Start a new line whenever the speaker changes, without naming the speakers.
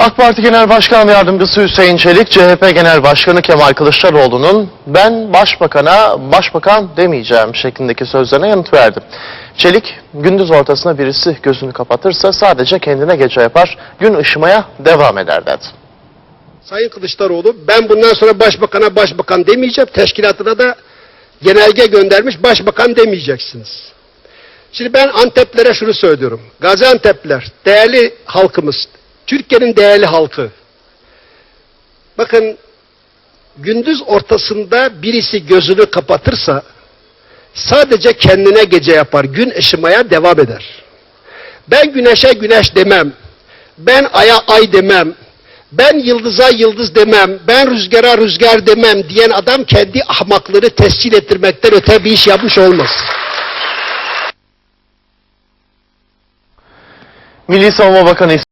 AK Parti Genel Başkan Yardımcısı Hüseyin Çelik, CHP Genel Başkanı Kemal Kılıçdaroğlu'nun ben başbakana başbakan demeyeceğim şeklindeki sözlerine yanıt verdi. Çelik, gündüz ortasına birisi gözünü kapatırsa sadece kendine gece yapar, gün ışımaya devam eder dedi.
Sayın Kılıçdaroğlu ben bundan sonra başbakana başbakan demeyeceğim. Teşkilatına da genelge göndermiş başbakan demeyeceksiniz. Şimdi ben Anteplere şunu söylüyorum. Gaziantep'ler, değerli halkımız, Türkiye'nin değerli halkı. Bakın gündüz ortasında birisi gözünü kapatırsa sadece kendine gece yapar, gün ışımaya devam eder. Ben güneşe güneş demem, ben aya ay demem, ben yıldıza yıldız demem, ben rüzgara rüzgar demem diyen adam kendi ahmaklığını tescil ettirmekten öte bir iş yapmış olmaz.
Milli Savunma Bakanı